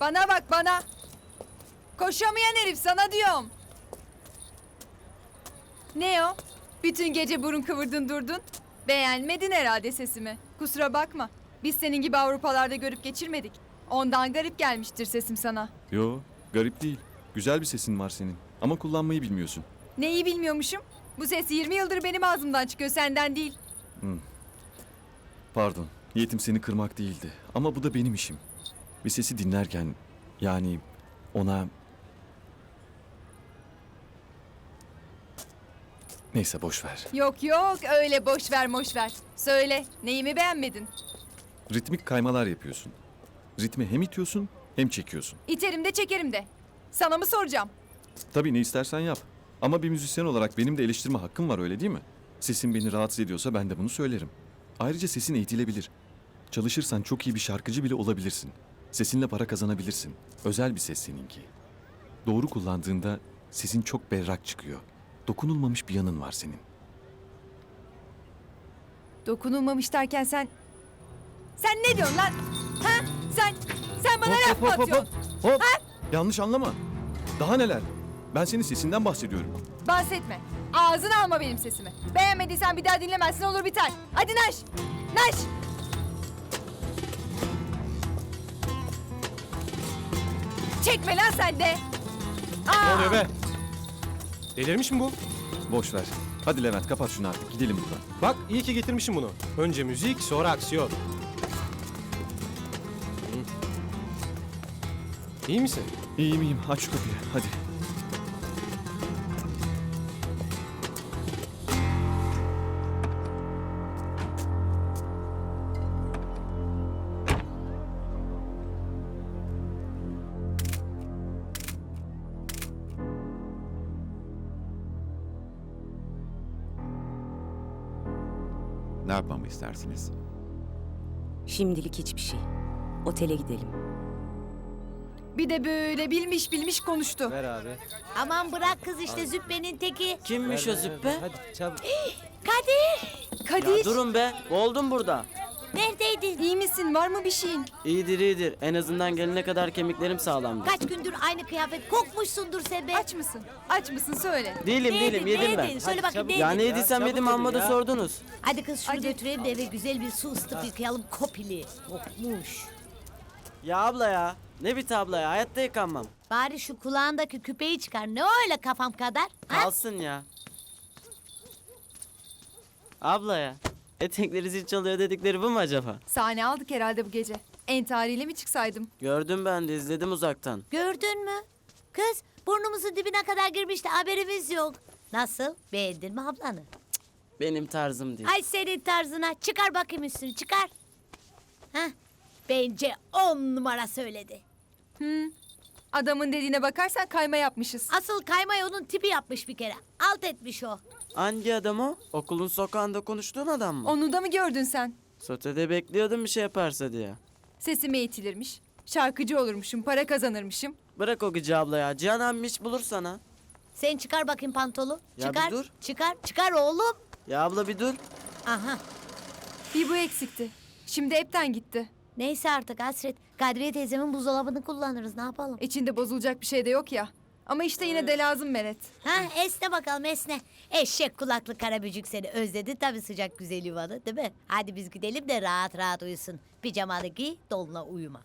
Bana bak bana. Koşamayan herif sana diyorum. Ne o? Bütün gece burun kıvırdın durdun. Beğenmedin herhalde sesimi. Kusura bakma. Biz senin gibi Avrupalarda görüp geçirmedik. Ondan garip gelmiştir sesim sana. Yo, garip değil. Güzel bir sesin var senin. Ama kullanmayı bilmiyorsun. Neyi bilmiyormuşum? Bu ses 20 yıldır benim ağzımdan çıkıyor senden değil. Pardon, niyetim seni kırmak değildi. Ama bu da benim işim. Bir sesi dinlerken, yani ona... Neyse boş ver. Yok yok öyle boş ver moş ver. Söyle neyimi beğenmedin? Ritmik kaymalar yapıyorsun. Ritmi hem itiyorsun hem çekiyorsun. İterim de çekerim de. Sana mı soracağım? Tabii ne istersen yap. Ama bir müzisyen olarak benim de eleştirme hakkım var öyle değil mi? Sesin beni rahatsız ediyorsa ben de bunu söylerim. Ayrıca sesin eğitilebilir. Çalışırsan çok iyi bir şarkıcı bile olabilirsin. Sesinle para kazanabilirsin. Özel bir ses seninki. Doğru kullandığında sesin çok berrak çıkıyor. Dokunulmamış bir yanın var senin. Dokunulmamış derken sen... Sen ne diyorsun lan? Ha? Sen, sen bana laf mı hop, hop, atıyorsun? hop. Yanlış anlama. Daha neler? Ben senin sesinden bahsediyorum. Bahsetme. Ağzını alma benim sesimi. Beğenmediysen bir daha dinlemezsin olur biter. Hadi naş. Naş. Çekme lan sen de. Aa! Ne oluyor be? Delirmiş mi bu? Boş ver. Hadi Levent kapat şunu artık. Gidelim buradan. Bak iyi ki getirmişim bunu. Önce müzik sonra aksiyon. Hı. İyi misin? İyiyim iyiyim. Aç şu kapıyı. Hadi. Ne yapmamı istersiniz? Şimdilik hiçbir şey. Otele gidelim. Bir de böyle bilmiş bilmiş konuştu. Ver abi. Aman bırak kız işte züppenin teki. Kimmiş o züppe? Hadi çabuk. Kadir Kadir. Durun be, oldum burada. Neredeydin? İyi misin? Var mı bir şeyin? İyidir iyidir. En azından gelene kadar kemiklerim sağlamdı. Kaç gündür aynı kıyafet kokmuşsundur sen be. Aç mısın? Aç mısın söyle. Değilim Neydin, değilim, yedim neydin? ben. Söyle bakayım neydin? Ya ne yediysem yedim amma da sordunuz. Hadi kız şunu götürelim de eve güzel bir su ısıtıp yıkayalım kopili. Kokmuş. Ya abla ya. Ne bit abla ya, hayatta yıkanmam. Bari şu kulağındaki küpeyi çıkar. Ne öyle kafam kadar? Ha? Kalsın ya. Abla ya. Etekleri zil çalıyor dedikleri bu mu acaba? Sahne aldık herhalde bu gece. Entariyle mi çıksaydım? Gördüm ben de izledim uzaktan. Gördün mü? Kız burnumuzun dibine kadar girmişti haberimiz yok. Nasıl? Beğendin mi ablanı? Benim tarzım değil. Ay senin tarzına. Çıkar bakayım üstünü çıkar. Heh. Bence on numara söyledi. Adamın dediğine bakarsan kayma yapmışız. Asıl kaymay onun tipi yapmış bir kere. Alt etmiş o. Hangi adam o? Okulun sokağında konuştuğun adam mı? Onu da mı gördün sen? Sotede bekliyordum bir şey yaparsa diye. Sesime eğitilirmiş. Şarkıcı olurmuşum, para kazanırmışım. Bırak o gıcı abla ya. Cihan abim hiç bulur sana. Sen çıkar bakayım pantolu. Ya bir çıkar. dur. Çıkar. Çıkar oğlum. Ya abla bir dur. Aha. Bir bu eksikti. Şimdi hepten gitti. Neyse artık Hasret. Kadriye teyzemin buzdolabını kullanırız. Ne yapalım? İçinde bozulacak bir şey de yok ya. Ama işte yine de lazım Meret. Ha esne bakalım esne. Eşek kulaklı karabücük seni özledi tabii sıcak güzel yuvanı değil mi? Hadi biz gidelim de rahat rahat uyusun. Pijamalı giy, donla uyuma.